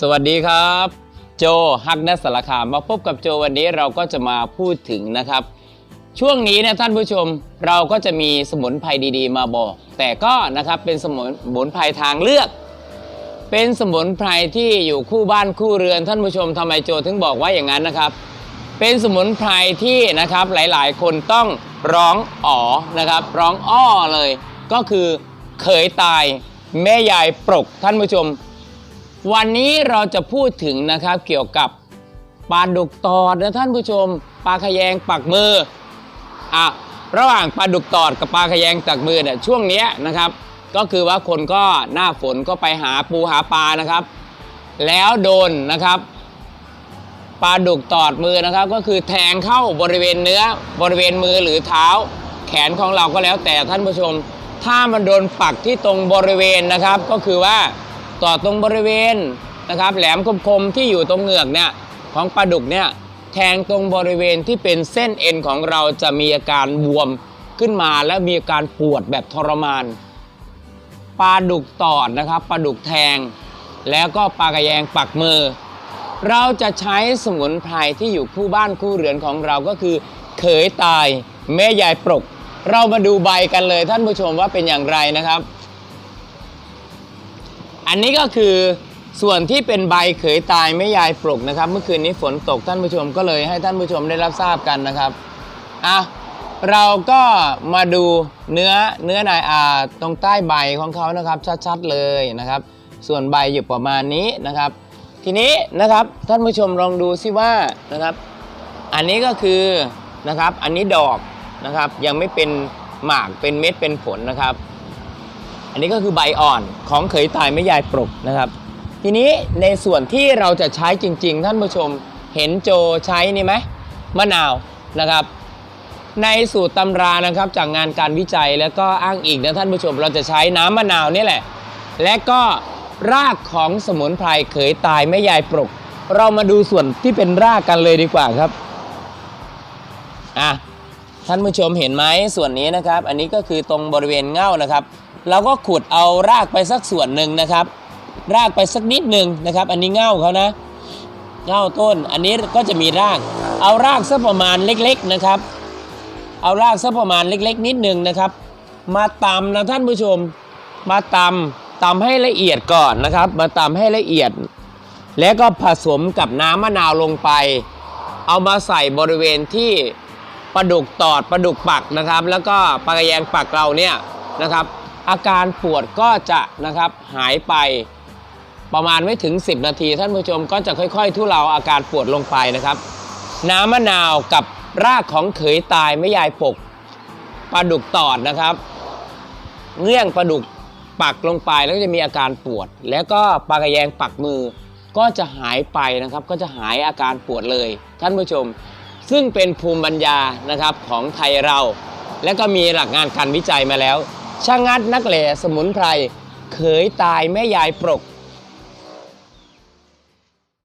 สวัสดีครับ โจฮักนัสสารคามมาพบกับโจวันนี้เราก็จะมาพูดถึงนะครับ ช่วงนี้นะท่านผู้ชมเราก็จะมีสมุนไพรดีๆ มาบอก แต่ก็นะครับเป็นสมุนสมุนไพรทางเลือก เป็นสมุนไพรที่อยู่คู่บ้านคู่เรือนท่านผู้ชมทำไมโจถึงบอกว่าอย่างนั้นนะครับ เป็นสมุนไพรที่นะครับหลายๆ คนต้องร้องอ๋อนะครับ ร้องอ้อเลย ก็คือเขยตายแม่ยายปรกท่านผู้ชม วันนี้เราจะพูดถึงนะครับเกี่ยวกับปลาดุกตอดนะท่านผู้ชมปลาขยงปักมืออะระหว่างปลาดุกตอดกับปลาขยงตักมือเนี่ยช่วงเนี้ยนะครับ ก็คือว่าคนก็หน้าฝนก็ไปหาปูหาปลานะครับ แล้วโดนนะครับปลาดุกตอดมือนะครับ ก็คือแทงเข้าบริเวณเนื้อบริเวณมือหรือเท้า แขนของเราก็แล้วแต่ท่านผู้ชม ถ้ามันโดนปักที่ตรงบริเวณนะครับ ก็คือว่า ต่อตรงบริเวณนะครับแหลมคมๆที่อยู่ตรงเหงือกเนี่ยของปลาดุกเนี่ยแทงตรงบริเวณที่เป็นเส้นเอ็นของเราจะมีอาการบวมขึ้นมาและมีอาการปวดแบบทรมานปลาดุกตอดนะครับปลาดุกแทง แล้วก็ปลากระแยงปักมือ เราจะใช้สมุนไพรที่อยู่คู่บ้านคู่เรือนของเราก็คือ เขยตายแม่ยายปรกเรามาดูใบกันเลยท่านผู้ชมว่าเป็นอย่างไรนะครับ อันนี้ก็คือส่วนที่เป็นใบเขยตายแม่ยายปรกนะครับ เมื่อคืนนี้ฝนตกท่านผู้ชมก็เลยให้ท่านผู้ชมได้รับทราบกันนะครับอะเราก็มาดูเนื้อเนื้อในอ่าตรงใต้ใบของเขานะครับ ชัดๆเลยนะครับ ส่วนใบอยู่ประมาณนี้นะครับ ทีนี้นะครับท่านผู้ชมลองดูซิว่านะครับ อันนี้ก็คือนะครับ อันนี้ดอกนะครับ ยังไม่เป็นหมากเป็นเม็ดเป็นผลนะครับ อันนี้ก็คือใบอ่อนของเขยตายไม่ยายปรกนะครับ ทีนี้ในส่วนที่เราจะใช้จริง ๆ ท่านผู้ชมเห็นโจใช้นี่ไหมมะนาวนะครับ ในสูตรตำรานะครับจากงานการวิจัยแล้วก็อ้างอิงนะท่านผู้ชมเราจะใช้น้ำมะนาวนี่แหละ และก็รากของสมุนไพรเขยตายไม่ยายปรกเรามาดูส่วนที่เป็นรากกันเลยดีกว่าครับอะท่านผู้ชมเห็นไหมส่วนนี้นะครับ อันนี้ก็คือตรงบริเวณเง่านะครับ เราก็ขุดเอารากไปสักส่วนหนึ่งนะครับ รากไปสักนิดหนึ่งนะครับ อันนี้เง่าเขานะเง่าต้น อันนี้ก็จะมีราก เอารากสักประมาณเล็ก ๆนะครับ เอารากสักประมาณเล็ก ๆ นิดหนึ่งนะครับ มาตำนะท่านผู้ชม มาตำตำให้ละเอียดก่อนนะครับ มาตำให้ละเอียด แล้วก็ผสมกับน้ำมะนาวลงไป เอามาใส่บริเวณที่ปลาดุกตอดปลาดุกปักนะครับ แล้วก็ปลากระแยงปักเราเนี่ยนะครับ อาการปวดก็จะนะครับหายไปประมาณไม่ถึง 10 นาที ท่านผู้ชมก็จะค่อยๆ ทุเลาอาการปวดลงไปนะครับ น้ำมะนาวกับรากของเขยตายไม่ยายปกปลาดุกตอดนะครับเงื่องปลาดุกปักลงไปแล้วจะมีอาการปวด แล้วก็ปลากระแยงปักมือก็จะหายไปนะครับ ก็จะหายอาการปวดเลย ท่านผู้ชม ซึ่งเป็นภูมิปัญญานะครับของไทยเรา และก็มีหลักงานการวิจัยมาแล้ว ช่างงัดนักแหล่สมุนไพรเขยตายแม่ยายปรก